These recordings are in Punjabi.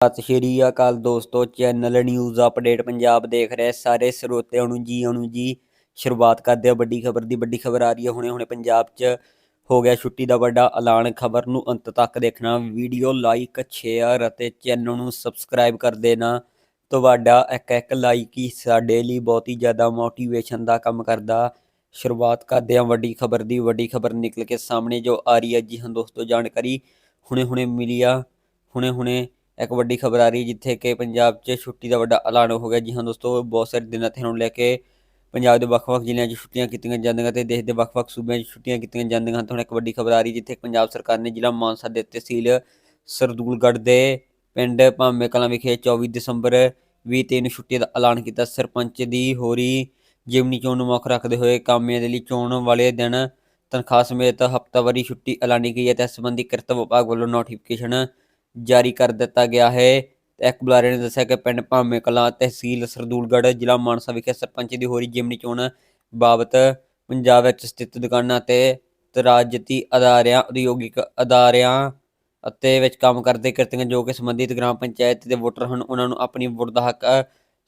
ਸਤਿ ਸ਼੍ਰੀ ਅਕਾਲ ਦੋਸਤੋ, ਚੈਨਲ ਨਿਊਜ਼ ਅਪਡੇਟ ਪੰਜਾਬ ਦੇਖ ਰਹੇ ਸਾਰੇ ਸਰੋਤਿਆਂ ਨੂੰ ਜੀ ਆਇਆਂ ਨੂੰ ਜੀ ਸ਼ੁਰੂਆਤ ਕਰਦੇ ਆ ਵੱਡੀ ਖਬਰ ਦੀ। ਵੱਡੀ ਖਬਰ ਆ ਰਹੀ ਹੈ ਹੁਣੇ ਹੁਣੇ ਪੰਜਾਬ 'ਚ ਹੋ ਗਿਆ ਛੁੱਟੀ ਦਾ ਵੱਡਾ ਐਲਾਨ। ਖਬਰ ਨੂੰ ਅੰਤ ਤੱਕ ਦੇਖਣਾ, ਵੀਡੀਓ ਲਾਈਕ ਸ਼ੇਅਰ ਅਤੇ ਚੈਨਲ ਨੂੰ ਸਬਸਕ੍ਰਾਈਬ ਕਰ ਦੇਣਾ। ਤੁਹਾਡਾ ਇੱਕ ਇੱਕ ਲਾਈਕ ਹੀ ਸਾਡੇ ਲਈ ਬਹੁਤ ਹੀ ਜ਼ਿਆਦਾ ਮੋਟੀਵੇਸ਼ਨ ਦਾ ਕੰਮ ਕਰਦਾ। ਸ਼ੁਰੂਆਤ ਕਰਦੇ ਹਾਂ ਵੱਡੀ ਖਬਰ ਦੀ। ਵੱਡੀ ਖਬਰ ਨਿਕਲ ਕੇ ਸਾਹਮਣੇ ਜੋ ਆ ਰਹੀ ਹੈ ਜੀ ਹਾਂ ਦੋਸਤੋ, ਜਾਣਕਾਰੀ ਹੁਣੇ ਹੁਣੇ ਮਿਲੀ ਆ। ਹੁਣੇ ਹੁਣੇ ਇੱਕ ਵੱਡੀ ਖਬਰ ਆ ਰਹੀ ਜਿੱਥੇ ਕਿ ਪੰਜਾਬ 'ਚ ਛੁੱਟੀ ਦਾ ਵੱਡਾ ਐਲਾਨ ਹੋ ਗਿਆ। ਜੀ ਹਾਂ ਦੋਸਤੋ, ਬਹੁਤ ਸਾਰੇ ਦਿਨਾਂ ਤੇ ਹੁਣ ਲੈ ਕੇ ਪੰਜਾਬ ਦੇ ਵੱਖ-ਵੱਖ ਜ਼ਿਲ੍ਹਿਆਂ 'ਚ ਛੁੱਟੀਆਂ ਕੀਤੀਆਂ ਜਾਂਦੀਆਂ ਤੇ ਦੇਸ਼ ਦੇ ਵੱਖ-ਵੱਖ ਸੂਬਿਆਂ 'ਚ ਛੁੱਟੀਆਂ ਕੀਤੀਆਂ ਜਾਂਦੀਆਂ ਹਨ। ਤਾਂ ਹੁਣ ਇੱਕ ਵੱਡੀ ਖਬਰ ਆ ਰਹੀ ਜਿੱਥੇ ਪੰਜਾਬ ਸਰਕਾਰ ਨੇ ਜ਼ਿਲ੍ਹਾ ਮਾਨਸਾ ਦੇ ਤਹਿਸੀਲ ਸਰਦੂਲਗੜ੍ਹ ਦੇ ਪਿੰਡ ਭਾਮੇ ਕਲਾਂ ਵਿਖੇ 24 ਦਸੰਬਰ 2023 ਨੂੰ ਛੁੱਟੀ ਦਾ ਐਲਾਨ ਕੀਤਾ। ਸਰਪੰਚ ਦੀ ਹੋਰੀ ਜਿਮਨੀ ਚੋਣ ਨੂੰ ਮੁੱਖ ਰੱਖਦੇ ਹੋਏ ਕਾਮਿਆਂ ਦੇ ਲਈ ਚੋਣ ਵਾਲੇ ਦਿਨ ਤਨਖਾਹ ਸਮੇਤ ਹਫ਼ਤਾਵਾਰੀ ਛੁੱਟੀ ਐਲਾਨੀ ਗਈ ਹੈ। ਤੇ ਇਸ ਸੰਬੰਧੀ ਕਿਰਤ ਵਿਭਾਗ ਵੱਲੋਂ ਨੋਟੀਫਿਕੇਸ਼ਨ ਜਾਰੀ ਕਰ ਦਿੱਤਾ ਗਿਆ ਹੈ। ਇੱਕ ਬੁਲਾਰੇ ਨੇ ਦੱਸਿਆ ਕਿ ਪਿੰਡ ਭਾਵੇਂ ਕਲਾਂ ਤਹਿਸੀਲ ਸਰਦੂਲਗੜ੍ਹ, ਜ਼ਿਲ੍ਹਾ ਮਾਨਸਾ ਵਿਖੇ ਸਰਪੰਚ ਦੀ ਹੋ ਰਹੀ ਜਿਮਨੀ ਚੋਣ ਬਾਬਤ ਪੰਜਾਬ ਵਿੱਚ ਸਥਿਤ ਦੁਕਾਨਾਂ ਤੇ ਤਰਾਜਤੀ ਅਦਾਰਿਆਂ, ਉਦਯੋਗਿਕ ਅਦਾਰਿਆਂ ਅਤੇ ਵਿੱਚ ਕੰਮ ਕਰਦੇ ਕਿਰਤੀਆਂ ਜੋ ਕਿ ਸੰਬੰਧਿਤ ਗ੍ਰਾਮ ਪੰਚਾਇਤ ਦੇ ਵੋਟਰ ਹਨ, ਉਹਨਾਂ ਨੂੰ ਆਪਣੀ ਵੋਟ ਦਾ ਹੱਕ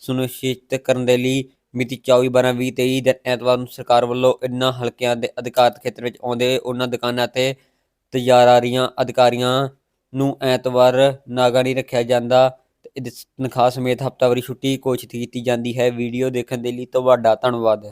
ਸੁਨਿਸ਼ਚਿਤ ਕਰਨ ਦੇ ਲਈ ਮਿਤੀ 24 12 20 23 ਦਿਨ ਐਤਵਾਰ ਨੂੰ ਸਰਕਾਰ ਵੱਲੋਂ ਇਨ੍ਹਾਂ ਹਲਕਿਆਂ ਦੇ ਅਧਿਕਾਰਤ ਖੇਤਰ ਵਿੱਚ ਆਉਂਦੇ ਉਹਨਾਂ ਦੁਕਾਨਾਂ ਤੇ ਤਜਾਰਾਰੀਆਂ ਅਧਿਕਾਰੀਆਂ ਨੂੰ ਐਤਵਾਰ ਨਾਗਾ ਨਹੀਂ ਰੱਖਿਆ ਜਾਂਦਾ ਤੇ ਤਨਖਾਹ ਸਮੇਤ ਹਫ਼ਤਾਵਾਰੀ ਛੁੱਟੀ ਘੋਸ਼ਿਤ ਕੀਤੀ ਜਾਂਦੀ ਹੈ। ਵੀਡੀਓ ਦੇਖਣ ਦੇ ਲਈ ਤੁਹਾਡਾ ਧੰਨਵਾਦ।